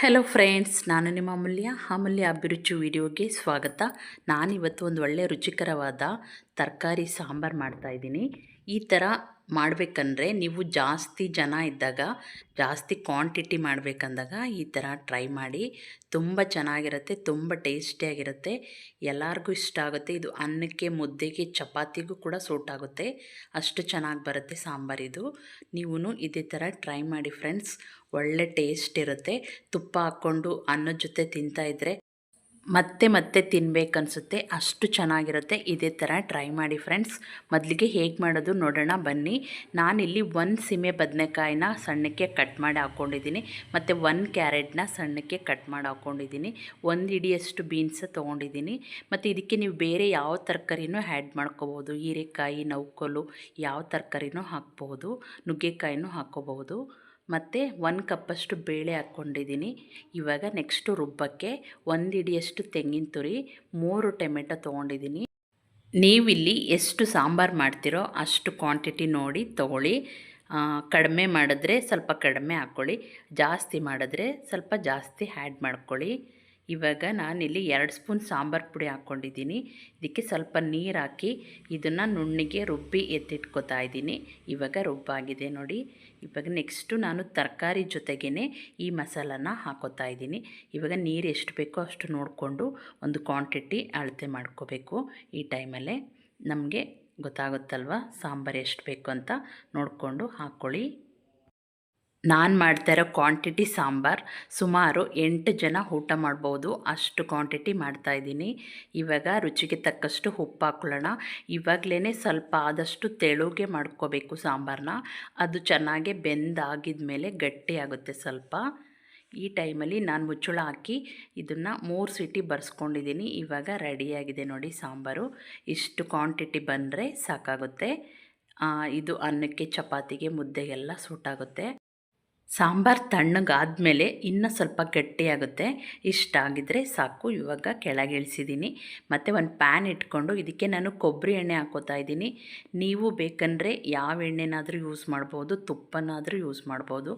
Hello friends ನಾನು ನಿಮ್ಮ ಅಮೂಲ್ಯ ಅಮೂಲ್ಯ ಅಭಿರುಚಿ ವಿಡಿಯೋಗೆ ಸ್ವಾಗತ. ನಾನಿವತ್ತು ಒಂದು ಒಳ್ಳೆಯ ರುಚಿಕರವಾದ ತರಕಾರಿ, ಸಾಂಬಾರು ಮಾಡ್ತಾಯಿದ್ದೀನಿ ಈ ಥರ ಮಾಡಬೇಕಂದ್ರೆ ನೀವು ಜಾಸ್ತಿ ಜನ ಇದ್ದಾಗ, ಜಾಸ್ತಿ ಕ್ವಾಂಟಿಟಿ ಮಾಡಬೇಕಂದಾಗ ಈ ಥರ ಟ್ರೈ ಮಾಡಿ. ತುಂಬ ಚೆನ್ನಾಗಿರುತ್ತೆ, ತುಂಬ ಟೇಸ್ಟಿಯಾಗಿರುತ್ತೆ ಎಲ್ಲರಿಗೂ ಇಷ್ಟ ಆಗುತ್ತೆ. ಇದು ಅನ್ನಕ್ಕೆ, ಮುದ್ದೆಗೆ, ಚಪಾತಿಗೂ ಕೂಡ ಸೂಟ್ ಆಗುತ್ತೆ ಅಷ್ಟು ಚೆನ್ನಾಗಿ ಬರುತ್ತೆ ಸಾಂಬಾರಿದು ನೀವು ಇದೇ ಥರ ಟ್ರೈ ಮಾಡಿ ಫ್ರೆಂಡ್ಸ್ ಒಳ್ಳೆ ಟೇಸ್ಟ್ ಇರುತ್ತೆ. ತುಪ್ಪ ಹಾಕ್ಕೊಂಡು ಅನ್ನದ ಜೊತೆ ತಿಂತಾಯಿದ್ರೆ ಮತ್ತೆ ಮತ್ತೆ ತಿನ್ಬೇಕನ್ಸುತ್ತೆ, ಅಷ್ಟು ಚೆನ್ನಾಗಿರುತ್ತೆ. ಇದೇ ಥರ ಟ್ರೈ ಮಾಡಿ ಫ್ರೆಂಡ್ಸ್. ಮೊದಲಿಗೆ ಹೇಗೆ ಮಾಡೋದು ನೋಡೋಣ, ಬನ್ನಿ. ನಾನಿಲ್ಲಿ ಒಂದು ಸೀಮೆ ಬದನೆಕಾಯಿನ ಸಣ್ಣಕ್ಕೆ ಕಟ್ ಮಾಡಿ ಹಾಕ್ಕೊಂಡಿದ್ದೀನಿ ಮತ್ತು ಒಂದು ಕ್ಯಾರೆಟ್ನ ಸಣ್ಣಕ್ಕೆ ಕಟ್ ಮಾಡಿ ಹಾಕ್ಕೊಂಡಿದ್ದೀನಿ ಒಂದು ಇಡಿಯಷ್ಟು ಬೀನ್ಸ್ ತೊಗೊಂಡಿದ್ದೀನಿ. ಮತ್ತು ಇದಕ್ಕೆ ನೀವು ಬೇರೆ ಯಾವ ತರಕಾರಿನೂ ಆ್ಯಡ್ ಮಾಡ್ಕೋಬೋದು. ಹೀರೆಕಾಯಿ ನೌಕೋಲು ಯಾವ ತರಕಾರಿನೂ ಹಾಕ್ಬೋದು. ನುಗ್ಗೆಕಾಯಿನೂ ಹಾಕ್ಕೋಬಹುದು ಮತ್ತು ಒಂದು ಕಪ್ಪಷ್ಟು ಬೇಳೆ ಹಾಕ್ಕೊಂಡಿದ್ದೀನಿ. ಇವಾಗ ನೆಕ್ಸ್ಟು ರುಬ್ಬಕ್ಕೆ ಒಂದು ಹಿಡಿಯಷ್ಟು ತೆಂಗಿನ ತುರಿ, ಮೂರು ಟೊಮೆಟೊ ತೊಗೊಂಡಿದ್ದೀನಿ. ನೀವಿಲ್ಲಿ ಎಷ್ಟು ಸಾಂಬಾರು ಮಾಡ್ತೀರೋ ಅಷ್ಟು ಕ್ವಾಂಟಿಟಿ ನೋಡಿ ತೊಗೊಳ್ಳಿ. ಕಡಿಮೆ ಮಾಡಿದ್ರೆ ಸ್ವಲ್ಪ ಕಡಿಮೆ ಹಾಕ್ಕೊಳ್ಳಿ. ಜಾಸ್ತಿ ಮಾಡಿದ್ರೆ ಸ್ವಲ್ಪ ಜಾಸ್ತಿ ಆ್ಯಡ್ ಮಾಡ್ಕೊಳ್ಳಿ. ಇವಾಗ ನಾನಿಲ್ಲಿ ಎರಡು ಸ್ಪೂನ್ ಸಾಂಬಾರು ಪುಡಿ ಹಾಕ್ಕೊಂಡಿದ್ದೀನಿ. ಇದಕ್ಕೆ ಸ್ವಲ್ಪ ನೀರು ಹಾಕಿ ಇದನ್ನು ನುಣ್ಣಿಗೆ ರುಬ್ಬಿ ಎತ್ತಿಟ್ಕೊತಾ ಇದ್ದೀನಿ. ಇವಾಗ ರುಬ್ಬಾಗಿದೆ ನೋಡಿ. ಇವಾಗ ನೆಕ್ಸ್ಟು ನಾನು ತರಕಾರಿ ಜೊತೆಗೇ ಈ ಮಸಾಲನ ಹಾಕೋತಾ ಇದ್ದೀನಿ. ಇವಾಗ ನೀರು ಎಷ್ಟು ಬೇಕೋ ಅಷ್ಟು ನೋಡಿಕೊಂಡು ಒಂದು ಕ್ವಾಂಟಿಟಿ ಅಳತೆ ಮಾಡ್ಕೋಬೇಕು ಈ ಟೈಮಲ್ಲೇ. ನಮಗೆ ಗೊತ್ತಾಗುತ್ತಲ್ವ ಸಾಂಬಾರು ಎಷ್ಟು ಬೇಕು ಅಂತ ನೋಡಿಕೊಂಡು ಹಾಕ್ಕೊಳ್ಳಿ ನಾನು ಮಾಡ್ತಾ ಇರೋ ಕ್ವಾಂಟಿಟಿ ಸಾಂಬಾರು ಸುಮಾರು ಎಂಟು ಜನ ಊಟ ಮಾಡ್ಬೋದು. ಅಷ್ಟು ಕ್ವಾಂಟಿಟಿ ಮಾಡ್ತಾಯಿದ್ದೀನಿ ಇವಾಗ ರುಚಿಗೆ ತಕ್ಕಷ್ಟು ಉಪ್ಪು ಹಾಕ್ಕೊಳ್ಳೋಣ ಇವಾಗಲೇ ಸ್ವಲ್ಪ ಆದಷ್ಟು ತೆಳುಗೆ ಮಾಡ್ಕೋಬೇಕು ಸಾಂಬಾರನ್ನ ಅದು ಚೆನ್ನಾಗಿ ಬೆಂದಾಗಿದ ಮೇಲೆ ಗಟ್ಟಿಯಾಗುತ್ತೆ ಸ್ವಲ್ಪ. ಈ ಟೈಮಲ್ಲಿ ನಾನು ಮುಚ್ಚಳ ಹಾಕಿ ಇದನ್ನು ಮೂರು ಸಿಟಿ ಬರ್ಸ್ಕೊಂಡಿದ್ದೀನಿ. ಇವಾಗ ರೆಡಿಯಾಗಿದೆ ನೋಡಿ ಸಾಂಬಾರು. ಇಷ್ಟು ಕ್ವಾಂಟಿಟಿ ಬಂದರೆ ಸಾಕಾಗುತ್ತೆ. ಇದು ಅನ್ನಕ್ಕೆ, ಚಪಾತಿಗೆ ಮುದ್ದೆಗೆಲ್ಲ ಸೂಟಾಗುತ್ತೆ ಸಾಂಬಾರು ತಣ್ಣಗಾದಮೇಲೆ ಇನ್ನೂ ಸ್ವಲ್ಪ ಗಟ್ಟಿಯಾಗುತ್ತೆ. ಇಷ್ಟಾಗಿದ್ದರೆ ಸಾಕು. ಇವಾಗ ಕೆಳಗೆ ಇಳಿಸಿದ್ದೀನಿ ಮತ್ತು ಒಂದು ಪ್ಯಾನ್ ಇಟ್ಕೊಂಡು ಇದಕ್ಕೆ ನಾನು ಕೊಬ್ಬರಿ ಎಣ್ಣೆ ಹಾಕೋತಾ ಇದ್ದೀನಿ. ನೀವು ಬೇಕಂದರೆ ಯಾವ ಎಣ್ಣೆನಾದರೂ ಯೂಸ್ ಮಾಡ್ಬೋದು, ತುಪ್ಪನಾದರೂ ಯೂಸ್ ಮಾಡ್ಬೋದು.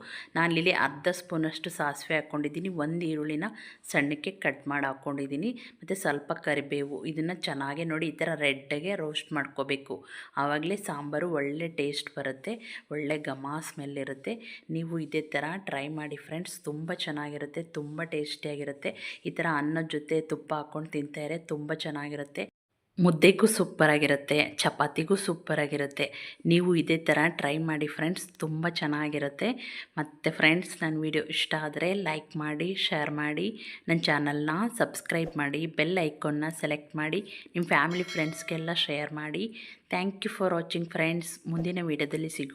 ಇಲ್ಲಿ ಅರ್ಧ ಸ್ಪೂನಷ್ಟು ಸಾಸಿವೆ ಹಾಕ್ಕೊಂಡಿದ್ದೀನಿ ಒಂದು ಈರುಳ್ಳಿನ ಸಣ್ಣಕ್ಕೆ ಕಟ್ ಮಾಡಿ ಹಾಕ್ಕೊಂಡಿದ್ದೀನಿ ಮತ್ತು ಸ್ವಲ್ಪ ಕರಿಬೇವು. ಇದನ್ನು ಚೆನ್ನಾಗಿ ನೋಡಿ ಈ ಥರ ರೆಡ್ಡಗೆ ರೋಸ್ಟ್ ಮಾಡ್ಕೋಬೇಕು. ಆವಾಗಲೇ ಸಾಂಬಾರು ಒಳ್ಳೆ ಟೇಸ್ಟ್ ಬರುತ್ತೆ. ಒಳ್ಳೆ ಘಮ ಸ್ಮೆಲ್ ಇರುತ್ತೆ. ನೀವು ಇದೇ ಥರ ಟ್ರೈ ಮಾಡಿ ಫ್ರೆಂಡ್ಸ್. ತುಂಬ ಚೆನ್ನಾಗಿರುತ್ತೆ, ತುಂಬ ಟೇಸ್ಟಿಯಾಗಿರುತ್ತೆ. ಈ ಥರ ಅನ್ನದ ಜೊತೆ ತುಪ್ಪ ಹಾಕ್ಕೊಂಡು ತಿಂತಾರೆ ತುಂಬ ಚೆನ್ನಾಗಿರುತ್ತೆ. ಮುದ್ದೆಗೂ ಸೂಪರಾಗಿರುತ್ತೆ, ಚಪಾತಿಗೂ ಸೂಪರಾಗಿರುತ್ತೆ. ನೀವು ಇದೇ ಥರ ಟ್ರೈ ಮಾಡಿ ಫ್ರೆಂಡ್ಸ್, ತುಂಬ ಚೆನ್ನಾಗಿರುತ್ತೆ. ಮತ್ತು ಫ್ರೆಂಡ್ಸ್, ನನ್ನ ವಿಡಿಯೋ ಇಷ್ಟ ಆದರೆ ಲೈಕ್ ಮಾಡಿ, ಶೇರ್ ಮಾಡಿ, ನನ್ನ ಚಾನಲ್ನ ಸಬ್ಸ್ಕ್ರೈಬ್ ಮಾಡಿ, ಬೆಲ್ ಐಕಾನ್ನ ಸೆಲೆಕ್ಟ್ ಮಾಡಿ, ನಿಮ್ಮ ಫ್ಯಾಮಿಲಿ ಫ್ರೆಂಡ್ಸ್ಗೆಲ್ಲ ಶೇರ್ ಮಾಡಿ. Thank you for watching friends. ಮುಂದಿನ ವೀಡಿಯೋದಲ್ಲಿ ಸಿಗೋ